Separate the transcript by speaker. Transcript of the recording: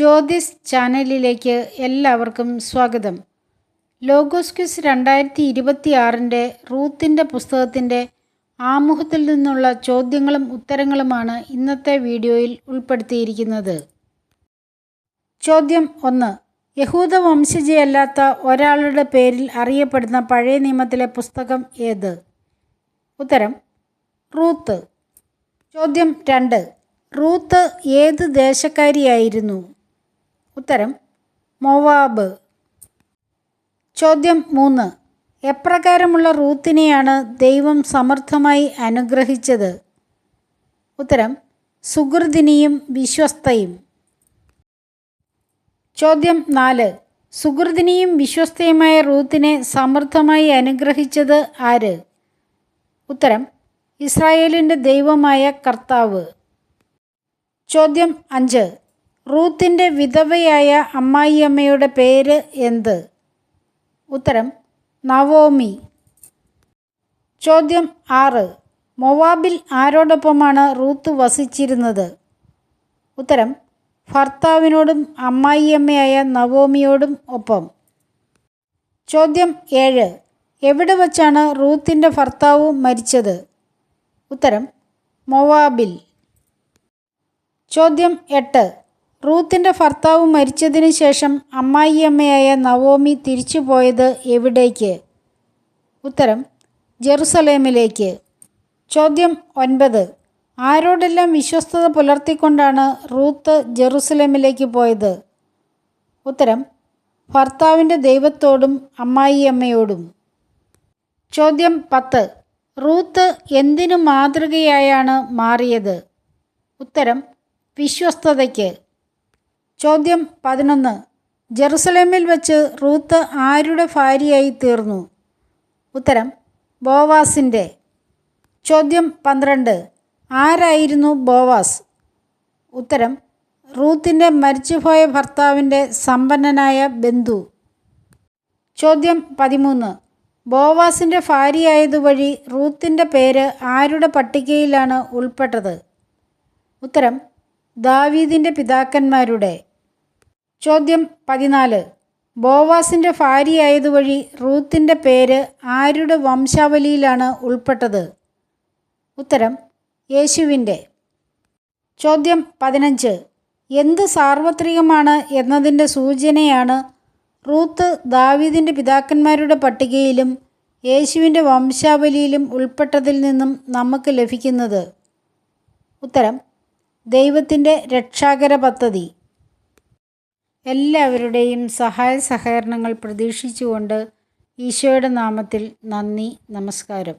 Speaker 1: ജ്യോതിസ് ചാനലിലേക്ക് എല്ലാവർക്കും സ്വാഗതം. ലോഗോസ് ക്വിസ് രണ്ടായിരത്തി ഇരുപത്തി ആറിന്റെ റൂത്തിന്റെ പുസ്തകത്തിന്റെ ആമുഖത്തിൽ നിന്നുള്ള ചോദ്യങ്ങളും ഉത്തരങ്ങളുമാണ് ഇന്നത്തെ വീഡിയോയിൽ ഉൾപ്പെടുത്തിയിരിക്കുന്നത്. ചോദ്യം ഒന്ന്. യഹൂദ വംശജയല്ലാത്ത ഒരാളുടെ പേരിൽ അറിയപ്പെടുന്ന പഴയ നിയമത്തിലെ പുസ്തകം ഏത്? ഉത്തരം റൂത്ത്. ചോദ്യം രണ്ട്. റൂത്ത് ഏത് ദേശക്കാരിയായിരുന്നു? ഉത്തരം മൊവാബ്. ചോദ്യം മൂന്ന്. എപ്രകാരമുള്ള റൂത്തിനെയാണ് ദൈവം സമർത്ഥമായി അനുഗ്രഹിച്ചത്? ഉത്തരം സുഹൃദിനിയും വിശ്വസ്തയും. ചോദ്യം നാല്. സുഹൃദിനിയും വിശ്വസ്തയുമായ റൂത്തിനെ സമർത്ഥമായി അനുഗ്രഹിച്ചത് ആര്? ഉത്തരം ഇസ്രായേലിന്റെ ദൈവമായ കർത്താവ്. ചോദ്യം അഞ്ച്. റൂത്തിന്റെ വിധവയായ അമ്മായിയമ്മയുടെ പേര് എന്ത്? ഉത്തരം നവോമി. ചോദ്യം ആറ്. മൊവാബിൽ ആരോടൊപ്പമാണ് റൂത്ത് വസിച്ചിരുന്നത്? ഉത്തരം ഭർത്താവിനോടും അമ്മായിയമ്മയായ നവോമിയോടും ഒപ്പം. ചോദ്യം ഏഴ്. എവിടെ വച്ചാണ് റൂത്തിന്റെ ഭർത്താവ് മരിച്ചത്? ഉത്തരം മൊവാബിൽ. ചോദ്യം എട്ട്. റൂത്തിന്റെ ഭർത്താവ് മരിച്ചതിന് ശേഷം അമ്മായിയമ്മയായ നവോമി തിരിച്ചു പോയത് എവിടേക്ക്? ഉത്തരം ജെറുസലേമിലേക്ക്. ചോദ്യം ഒൻപത്. ആരോടെല്ലാം വിശ്വസ്തത പുലർത്തിക്കൊണ്ടാണ് റൂത്ത് ജെറുസലേമിലേക്ക് പോയത്? ഉത്തരം ഭർത്താവിന്റെ ദൈവത്തോടും അമ്മായിയമ്മയോടും. ചോദ്യം പത്ത്. റൂത്ത് എന്തിനു മാതൃകയായാണ് മാറിയത്? ഉത്തരം വിശ്വസ്തതയ്ക്ക്. ചോദ്യം പതിനൊന്ന്. ജെറുസലേമിൽ വെച്ച് റൂത്ത് ആരുടെ ഭാര്യയായി തീർന്നു? ഉത്തരം ബോവാസിന്റെ. ചോദ്യം പന്ത്രണ്ട്. ആരായിരുന്നു ബോവാസ്? ഉത്തരം റൂത്തിന്റെ മരിച്ചുപോയ ഭർത്താവിന്റെ സമ്പന്നനായ ബന്ധു. ചോദ്യം പതിമൂന്ന്. ബോവാസിന്റെ ഭാര്യയായതുവഴി റൂത്തിന്റെ പേര് ആരുടെ പട്ടികയിലാണ് ഉൾപ്പെട്ടത്? ഉത്തരം ദാവീദിന്റെ പിതാക്കന്മാരുടെ. ചോദ്യം പതിനാല്. ബോവാസിന്റെ ഭാര്യയായതുവഴി റൂത്തിന്റെ പേര് ആരുടെ വംശാവലിയിലാണ് ഉൾപ്പെട്ടത്? ഉത്തരം യേശുവിന്റെ ചോദ്യം പതിനഞ്ച്. എന്ത് സാർവത്രികമാണ് എന്നതിന്റെ സൂചനയാണ് റൂത്ത് ദാവീദിന്റെ പിതാക്കന്മാരുടെ പട്ടികയിലും യേശുവിന്റെ വംശാവലിയിലും ഉൾപ്പെട്ടതിൽ നിന്നും നമുക്ക് ലഭിക്കുന്നത്? ഉത്തരം ദൈവത്തിന്റെ രക്ഷാകര പദ്ധതി എല്ലാവരുടെയും സഹായ സഹകരണങ്ങൾ പ്രതീക്ഷിച്ചുകൊണ്ട് ഈശോയുടെ നാമത്തിൽ നന്ദി നമസ്കാരം.